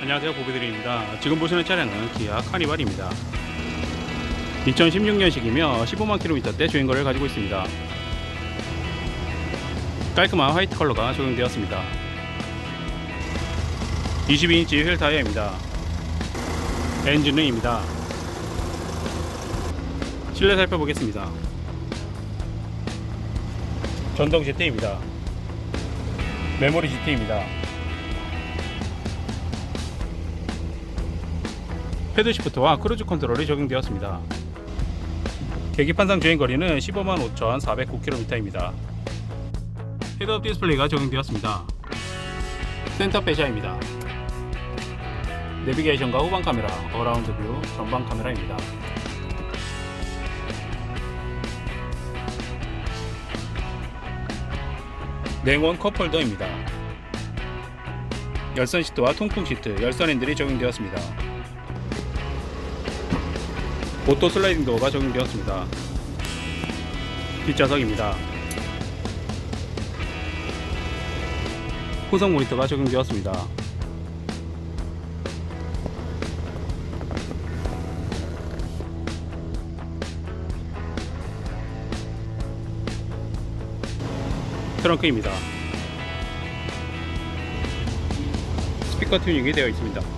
안녕하세요. 보비드림입니다. 지금 보시는 차량은 기아 카니발입니다. 2016년식이며 15만 킬로미터대 주행거리를 가지고 있습니다. 깔끔한 화이트 컬러가 적용되었습니다. 22인치 휠 타이어입니다. 엔진음입니다. 실내 살펴보겠습니다. 전동 GT입니다. 메모리 GT입니다 패드 시프트와 크루즈 컨트롤이 적용되었습니다. 계기판상 주행거리는 15만 5,409km입니다. 헤드업 디스플레이가 적용되었습니다. 센터 배샤입니다. 내비게이션과 후방 카메라, 어라운드 뷰, 전방 카메라입니다. 냉온 컵홀더입니다. 열선 시트와 통풍 시트, 열선 핸들이 적용되었습니다. 오토 슬라이딩 도어가 적용되었습니다. 뒷좌석입니다. 후성 모니터가 적용되었습니다. 트렁크입니다. 스피커 튜닝이 되어 있습니다.